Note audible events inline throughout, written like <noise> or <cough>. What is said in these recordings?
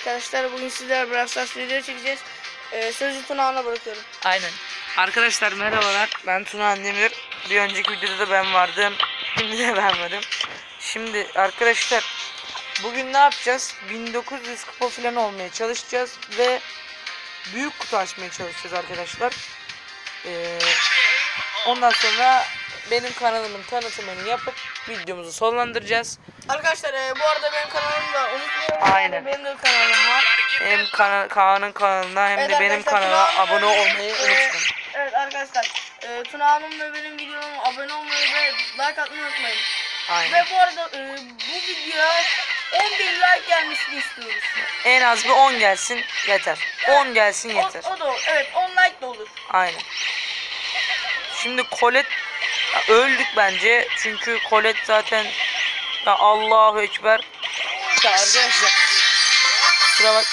arkadaşlar. Bugün sizlerle Brawl Stars video çekeceğiz. Ee, sözü Tunağan'a bırakıyorum. Aynen. Arkadaşlar merhabalar. Ben Tuna Andemir. Bir önceki videoda da ben vardım. Şimdi de ben varım. Şimdi arkadaşlar bugün ne yapacağız? 1900 kupa falan olmaya çalışacağız ve büyük kutu açmaya çalışacağız arkadaşlar. Ee, ondan sonra benim kanalımın tanıtımını yapıp videomuzu sonlandıracağız. Arkadaşlar e, bu arada benim kanalımı da unutmayın. Aynen. Benim de kanalım var. Hem kana Kaan'ın kanalına hem Evet de benim Tunağan'ın abone olmayı e, unutmayın. Evet arkadaşlar. E, Tunağan'ın ve benim videoma abone olmayı ve like atmayı unutmayın. Aynen. Ve bu arada e, bu videoya 10 bin like gelmesini istiyoruz. En az bir 10 gelsin yeter. 10 gelsin O, yeter. o da olur. Evet 10 like de olur. Aynen. Şimdi Kolet öldük bence. Çünkü Kolet zaten ya Allahu ekber. Ya arkadaşlar. Kusura bakmayın.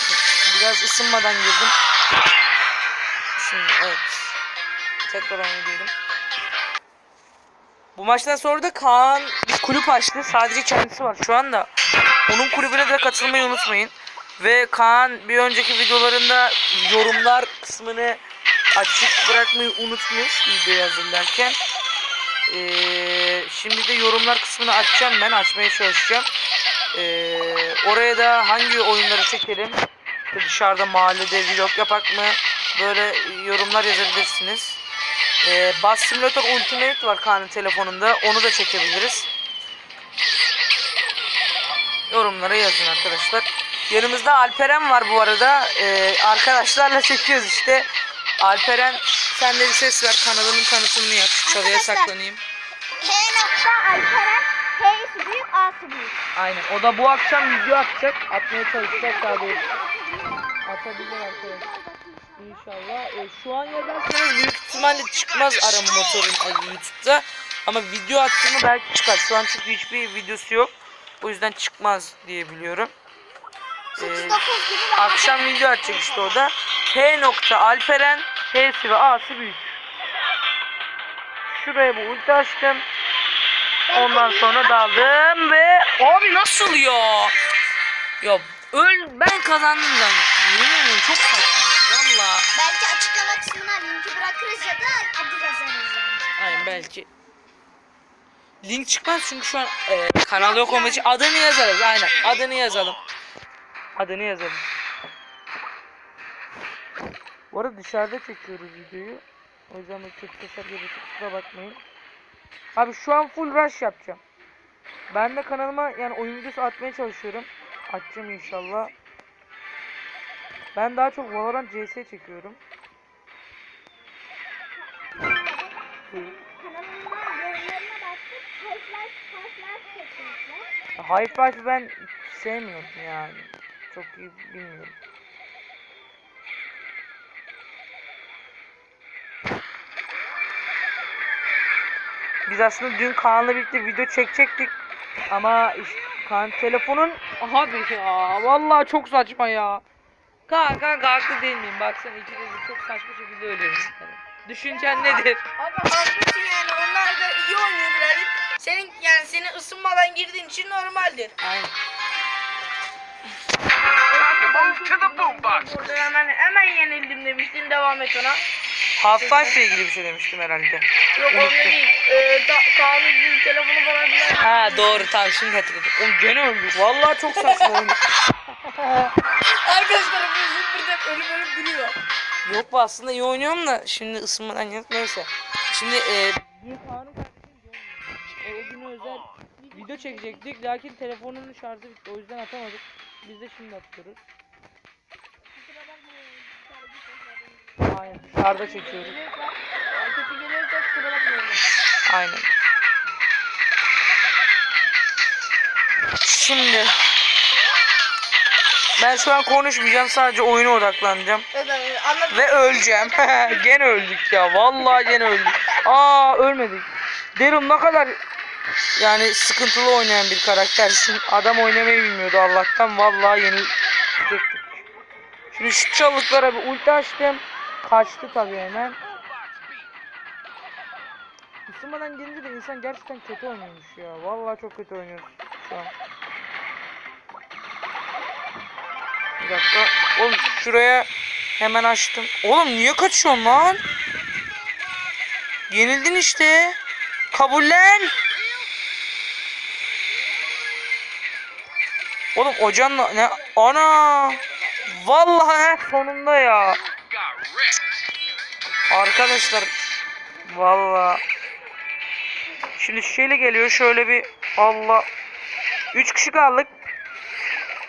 Biraz ısınmadan girdim. Şimdi evet. Tekrar diyelim. Bu maçtan sonra da Kaan bir kulüp açtı. Sadece kendisi var şu anda. Onun kulübüne de katılmayı unutmayın. Ve Kaan bir önceki videolarında yorumlar kısmını açık bırakmayı unutmuş videoyu hazırlarken. Ee, şimdi de yorumlar kısmını açacağım ben. Açmaya çalışacağım. Ee, oraya da hangi oyunları çekelim? İşte dışarıda mahallede vlog yapak mı? Böyle yorumlar yazabilirsiniz. Ee, Bus Simulator Ultimate var Kaan'ın telefonunda. Onu da çekebiliriz. Yorumlara yazın arkadaşlar. Yanımızda Alperen var bu arada. Ee, arkadaşlarla çekiyoruz işte. Alperen sen de bir ses ver. Kanalının tanıtımını yap. Çalıya saklanayım. H nokta Alperen H'si büyük A'sı büyük. Aynen. O da bu akşam video atacak. Atmaya çalışacak daha doğrusu. Atabilir arkadaşlar. İnşallah. Ee, şu an yazarsanız büyük ihtimalle çıkmaz arama motorum ay, YouTube'da. Ama video attığımı belki çıkar. Şu an çünkü hiçbir videosu yok. O yüzden çıkmaz diye biliyorum. Ee, 9 gibi ben akşam video atacak işte o da. H nokta Alperen H'si ve A'sı büyük. Şuraya bu ulti açtım. Ondan sonra daldım ve abi nasıl ya? Ya öl ben kazandım zannettim. Yemin çok saçmaydı valla. belki açıklama kısmına linki bırakırız ya da adı yazarız yani. Aynen belki. Link çıkmaz çünkü şu an e, kanal yok olmadığı için adını yazarız aynen. Adını yazalım. Adını yazalım. Bu arada dışarıda çekiyoruz videoyu. O yüzden bu kötü sesler gibi kusura bakmayın. Abi şu an full rush yapacağım. Ben de kanalıma yani oyun videosu atmaya çalışıyorum. Atacağım inşallah. Ben daha çok Valorant CS çekiyorum. High Five ben sevmiyorum yani. Çok iyi bilmiyorum. Biz aslında dün Kaan'la birlikte video çekecektik. Ama işte Kaan telefonun abi ya vallahi çok saçma ya. Kaan kanka haklı değil miyim? Baksana ikide bir çok saçma şekilde ölüyoruz. Düşüncen nedir? Ama haklısın yani onlar da iyi oynuyor birazcık. Senin yani senin ısınmadan girdiğin için normaldir. Aynen. Burada hemen hemen yenildim demiştin devam et ona. Half-Life ile ilgili bir şey demiştim herhalde. Yok Unuttum. öyle değil. Ee, ta, Kaan'ın bir telefonu falan filan. Ha doğru tamam şimdi hatırladım. Oğlum gene öldük. Vallahi çok saçma oyun. <laughs> Arkadaşlar bu zımbırdak ölüp ölüp duruyor. Yok bu aslında iyi oynuyorum da şimdi ısınmadan yok neyse. Şimdi e, dün Kaan'ın kardeşim günü. O güne özel video çekecektik lakin telefonunun şarjı bitti o yüzden atamadık. Biz de şimdi atıyoruz. Aynen dışarıda çekiyoruz. Kötü gelirse kusura. Aynen. Şimdi ben şu an konuşmayacağım sadece oyuna odaklanacağım. Evet. Ve öleceğim. <laughs> gene öldük ya. Vallahi gene öldük. Aa ölmedik. Derim ne kadar yani sıkıntılı oynayan bir karaktersin. Adam oynamayı bilmiyordu Allah'tan. Vallahi yenilecektik. Şimdi şu çalıklara bir ulti açtım. Kaçtı tabii hemen. Isınmadan gelince de insan gerçekten kötü oynuyormuş ya. Vallahi çok kötü oynuyoruz şu an. Bir dakika. Oğlum şuraya hemen açtım. Oğlum niye kaçıyorsun lan? Yenildin işte. Kabullen. Oğlum hocanla ne? Ana. Vallahi sonunda ya. Arkadaşlar vallahi Şimdi şeyle geliyor şöyle bir Allah 3 kişi kaldık.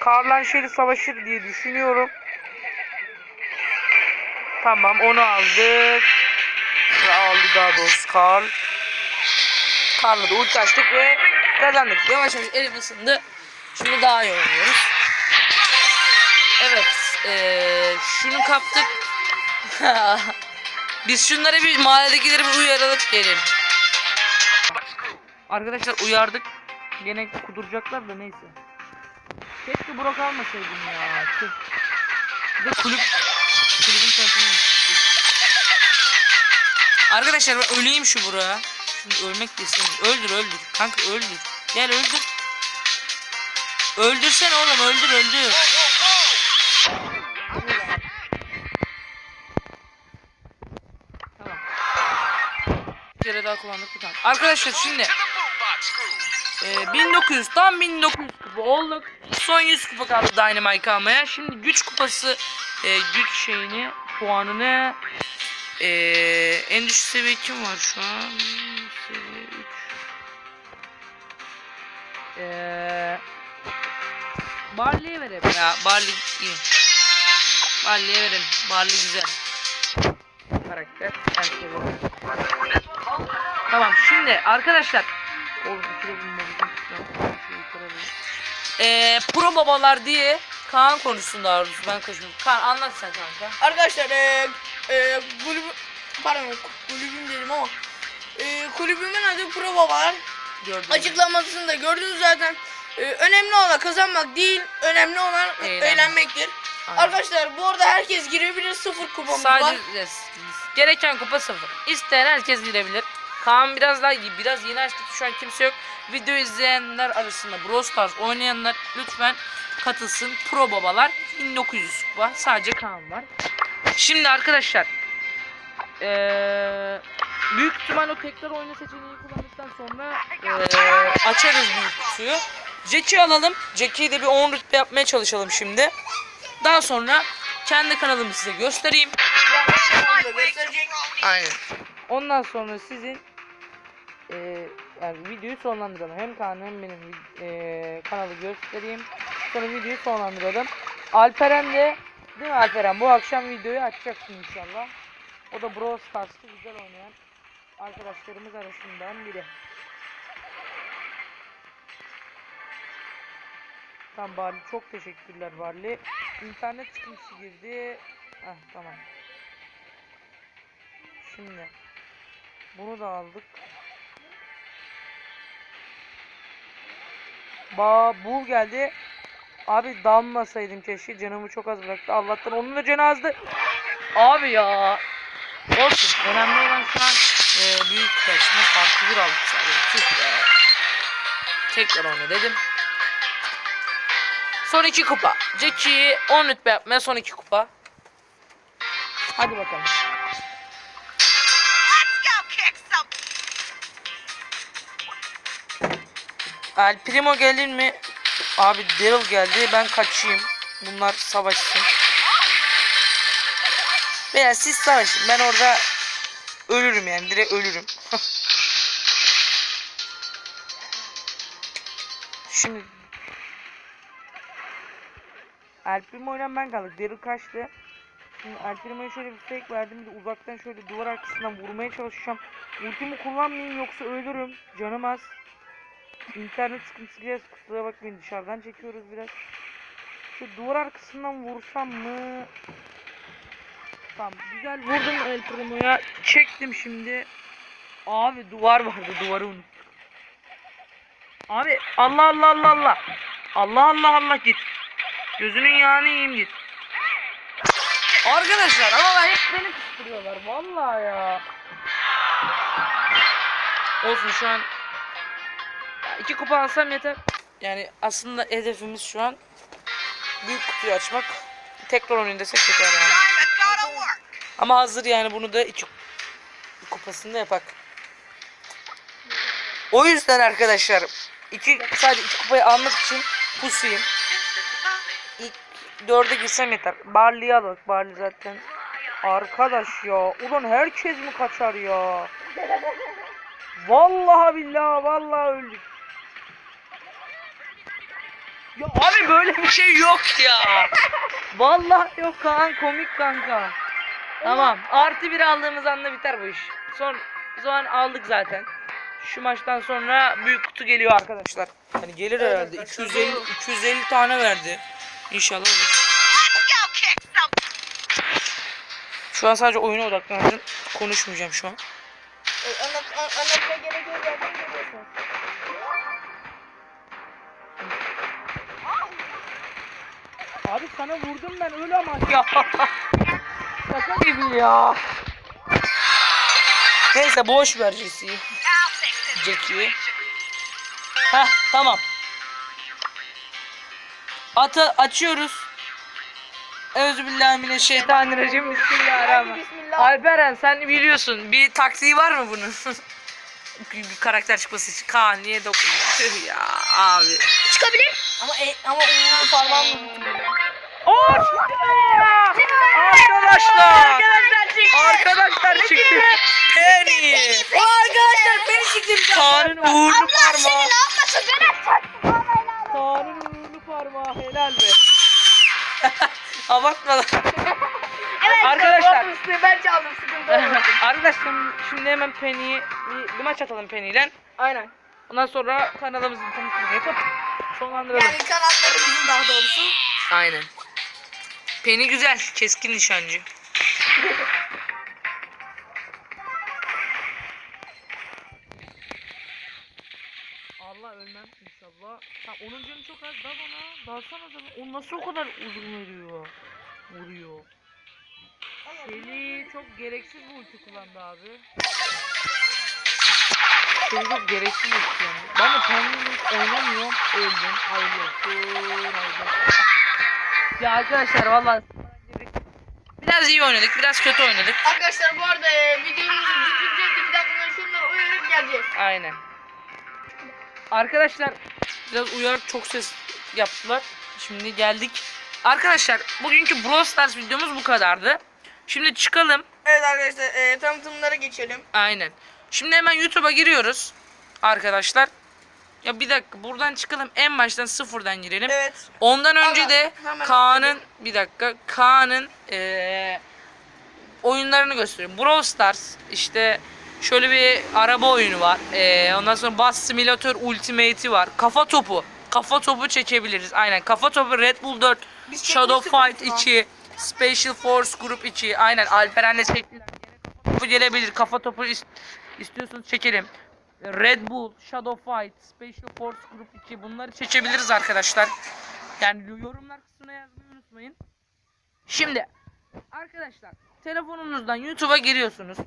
Karlan şeyle savaşır diye düşünüyorum. Tamam onu aldık. Ve aldı daha doğrusu Karl. Karl'la da ulti açtık ve kazandık. Yavaş yavaş elim ısındı. Şimdi daha iyi oynuyoruz. Evet. Eee şunu kaptık. <laughs> Biz şunları bir mahalledekileri bir uyaralım gelin. Arkadaşlar uyardık. Gene kuduracaklar da neyse. Keşke Burak almasaydım ya. Tüh. Bir de kulüp kulübün tanıtımı Arkadaşlar ben öleyim şu Burak'a. Şimdi ölmek de istemiyorum. Öldür öldür. Kanka öldür. Gel öldür. Öldürsen oğlum öldür öldür. Kere daha kullandık bir tane. Arkadaşlar şimdi e, 1900 tam 1900 kupa olduk. Son 100 kupa kaldı Dynamite almaya. Şimdi güç kupası e, güç şeyini puanını e, en düşük seviye kim var şu an? Seviye 3. E, Barley'e verelim ya. Barley iyi. Barley'e verelim. Barley güzel. Karakter. Ben seviyorum. Tamam şimdi arkadaşlar. Oğlum. Eee pro babalar diye Kaan konuşsun daha doğrusu ben kaçıyorum. Kaan anlat sen kanka. Arkadaşlar e, e, kulübü pardon kulübüm dedim ama e, kulübümün adı Pro Babalar. Gördüm. Açıklamasını da gördünüz zaten. E, önemli olan kazanmak değil, önemli olan Eğlenmek. eğlenmektir. Aynen. Arkadaşlar bu arada herkes girebilir sıfır kupamız var. Sadece gereken kupa sıfır. İsteyen herkes girebilir. Kaan biraz daha iyi. Biraz yeni açtık. Şu an kimse yok. Video izleyenler arasında Brawl Stars oynayanlar lütfen katılsın. Pro babalar 1900 kupa. Sadece Kaan var. Şimdi arkadaşlar eee büyük ihtimal o tekrar oyna seçeneği kullandıktan sonra eee, açarız büyük kutuyu. Jack'i alalım. Jack'i de bir 10 rütbe yapmaya çalışalım şimdi. Daha sonra kendi kanalımı size göstereyim. Aynen. Ondan sonra sizin eee yani videoyu sonlandıralım. Hem Kaan hem benim eee kanalı göstereyim. Sonra videoyu sonlandıralım. Alperen de değil mi Alperen? Bu akşam videoyu açacaksın inşallah. O da Brawl Stars'ı güzel oynayan arkadaşlarımız arasından biri. Tamam Barley çok teşekkürler Barley. İnternet sıkıntısı girdi. Heh tamam. Şimdi bunu da aldık. Ba bu geldi. Abi dalmasaydım keşke canımı çok az bıraktı. Allah'tan onun da canı azdı. Abi ya. Olsun. Önemli olan şu an e, büyük taşımız artı bir aldık sadece. Tüh be. Tekrar oyna dedim. Son iki kupa. Jackie'yi 10 rütbe yapmaya son iki kupa. Hadi bakalım. El Primo gelir mi? Abi Daryl geldi. Ben kaçayım. Bunlar savaşsın. Veya siz savaşın. Ben orada ölürüm yani. Direkt ölürüm. <laughs> Şimdi El Primo'yla ben kaldık. Daryl kaçtı. Şimdi El şöyle bir fake verdim. Bir uzaktan şöyle duvar arkasından vurmaya çalışacağım. Ultimi kullanmayayım yoksa ölürüm. Canım az. İnternet sıkıntısı biraz kusura bakmayın dışarıdan çekiyoruz biraz. Şu duvar arkasından vursam mı? Tamam güzel vurdum El. Çektim şimdi. Abi duvar vardı duvarı unuttum. Abi Allah Allah Allah Allah. Allah Allah Allah git. Gözünün yağını yiyeyim git. Arkadaşlar ama hep beni kıstırıyorlar vallahi ya. Olsun şu an iki kupa alsam yeter. Yani aslında hedefimiz şu an büyük kutuyu açmak. Tekrar oynayın desek yeter yani. Ama hazır yani bunu da iki kupasında yapak. O yüzden arkadaşlar iki sadece iki kupayı almak için pusayım. İlk dörde girsem yeter. Barley'i alalım. Barley zaten. Arkadaş ya. Ulan herkes mi kaçar ya? Vallahi billahi vallahi öldük. Ya abi böyle bir şey yok ya. Vallahi yok Kaan komik kanka. Tamam. Artı bir aldığımız anda biter bu iş. Son zaman aldık zaten. Şu maçtan sonra büyük kutu geliyor arkadaşlar. Hani gelir herhalde. 250 250 tane verdi. İnşallah olur. Şu an sadece oyuna odaklandım. Konuşmayacağım şu an. E, anlat, an, anlatmaya gerek yok zaten görüyorsunuz. Abi sana vurdum ben öyle ama ya. <laughs> Şaka gibi ya. Neyse boş ver Jesse'yi. Jackie'yi. Heh tamam. Atı açıyoruz. Euzubillahimineşşeytanirracim. Bismillahirrahmanirrahim. Bismillah. Alperen sen biliyorsun bir taktiği var mı bunun? <laughs> bir, bir karakter çıkması için. Kaan niye dokunuyor? Tüh <laughs> ya abi. Çıkabilir. Ama e, ama uğurlu parmağımla tuttum. Oh, çıktı ya! Arkadaşlar! Arkadaşlar çıktı. Arkadaşlar çıktı. Penny. Arkadaşlar beni çıktı. Kaan'ın uğurlu Allah seni parmağı. ne yapmasın ben. Helal be. <laughs> Abartma lan. <laughs> Evet, Arkadaşlar. size ben çaldım sıkıntı. <laughs> Arkadaşlar şimdi hemen Penny'yi bir, bir maç atalım Penny'yle. Aynen. Ondan sonra kanalımızın tanıtımını yapıp sonlandıralım. Yani kanatlarımızın daha doğrusu. Aynen. Penny güzel. Keskin nişancı. İnşallah. Ha, onun canı çok az. Dal ona. Dalsana da. O nasıl o kadar uzun veriyor? Vuruyor. Şeli çok gereksiz bu ulti kullandı abi. Şeli çok gereksiz ulti yani. Ben de Penny'yle oynamıyorum. Öldüm. Hayırlı olsun. Hayırlı olsun. Ya arkadaşlar vallahi biraz iyi oynadık, biraz kötü oynadık. Arkadaşlar bu arada e, videomuzu bitireceğiz. Bir dakika şunları uyarıp geleceğiz. Aynen. Arkadaşlar biraz uyarak çok ses yaptılar. Şimdi geldik. Arkadaşlar bugünkü Brawl Stars videomuz bu kadardı. Şimdi çıkalım. Evet arkadaşlar e, tanıtımlara geçelim. Aynen. Şimdi hemen YouTube'a giriyoruz. Arkadaşlar. Ya bir dakika buradan çıkalım en baştan sıfırdan girelim. Evet. Ondan önce Hemen- de Kaan'ın bir dakika Kaan'ın eee, oyunlarını göstereyim. Brawl Stars işte şöyle bir araba oyunu var. Eee, ondan sonra Bus Simulator Ultimate'i var. Kafa topu. Kafa topu çekebiliriz. Aynen. Kafa topu Red Bull 4, Biz Shadow Fight bunu. 2, Special Force Group 2. Aynen. Alperen'le çektiler. Kafa topu gelebilir. Kafa topu is- istiyorsanız çekelim. Red Bull, Shadow Fight, Special Force Group 2 bunları seçebiliriz arkadaşlar. Yani yorumlar kısmına yazmayı unutmayın. Şimdi arkadaşlar telefonunuzdan YouTube'a giriyorsunuz.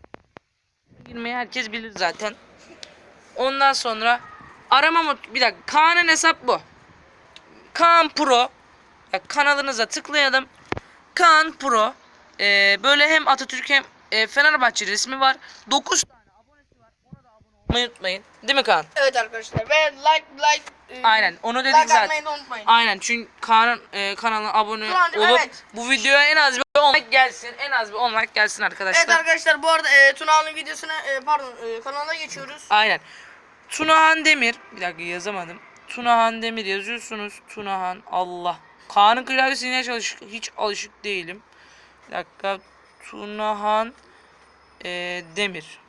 Girmeyi herkes bilir zaten. Ondan sonra arama mod bir dakika Kaan'ın hesap bu. Kaan Pro. Ya kanalınıza tıklayalım. Kaan Pro. Ee, böyle hem Atatürk hem e, Fenerbahçe resmi var. 9 tane abonesi var. Ona da abone olmayı unutmayın. Değil mi Kaan? Evet arkadaşlar ve like like e, Aynen onu dedik like zaten. unutmayın. Aynen çünkü Kaan'ın e, kanalına abone Kaan'cım, olup evet. bu videoya en az 10 like gelsin. En az bir 10 like gelsin arkadaşlar. Evet arkadaşlar bu arada e, Tuna'nın videosuna e, pardon e, kanalına geçiyoruz. Aynen. Tunahan Demir. Bir dakika yazamadım. Tunahan Demir yazıyorsunuz. Tunahan Allah. Kaan'ın klavyesine hiç alışık, hiç alışık değilim. Bir dakika. Tunahan e, Demir.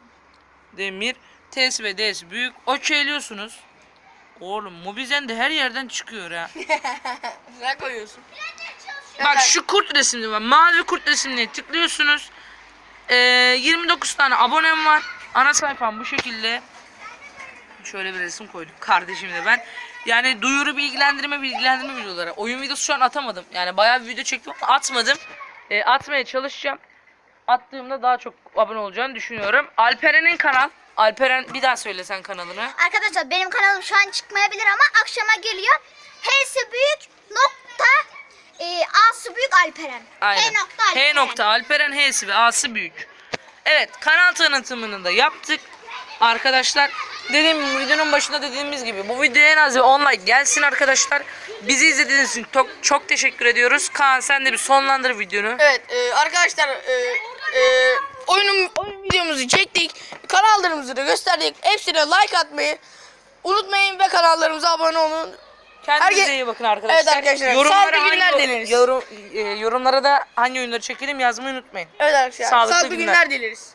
Demir. Tes ve Des büyük. Okeyliyorsunuz. Oğlum Mobizen de her yerden çıkıyor ha. <laughs> Ne koyuyorsun? Bak şu kurt resimli var. Mavi kurt resimine tıklıyorsunuz. Ee, 29 tane abonem var. Ana sayfam bu şekilde. Şöyle bir resim koydum. Kardeşimle ben. Yani duyuru bilgilendirme bilgilendirme videoları. Oyun videosu şu an atamadım. Yani bayağı bir video çektim ama atmadım. Ee, atmaya çalışacağım. Attığımda daha çok abone olacağını düşünüyorum. Alperen'in kanal. Alperen bir daha söylesen kanalını. Arkadaşlar benim kanalım şu an çıkmayabilir ama akşama geliyor. H'si büyük nokta e, A'sı büyük Alperen. Aynen. H nokta Alperen. H nokta Alperen H'si ve A'sı büyük. Evet kanal tanıtımını da yaptık. Arkadaşlar dediğim gibi, videonun başında dediğimiz gibi bu videoya en az bir 10 like gelsin arkadaşlar. Bizi izlediğiniz için çok, çok teşekkür ediyoruz. Kaan sen de bir sonlandır videonu. Evet e, arkadaşlar e, e, oyunun, oyun videomuzu çektik. Kanallarımızı da gösterdik. Hepsine like atmayı unutmayın ve kanallarımıza abone olun. Kendinize Herke- iyi bakın arkadaşlar. Evet arkadaşlar, Yorumlara sağlıklı günler hangi- dileriz. yorum- e, yorumlara da hangi oyunları çekelim yazmayı unutmayın. Evet arkadaşlar Sağlıklı sağlıklı günler. günler dileriz.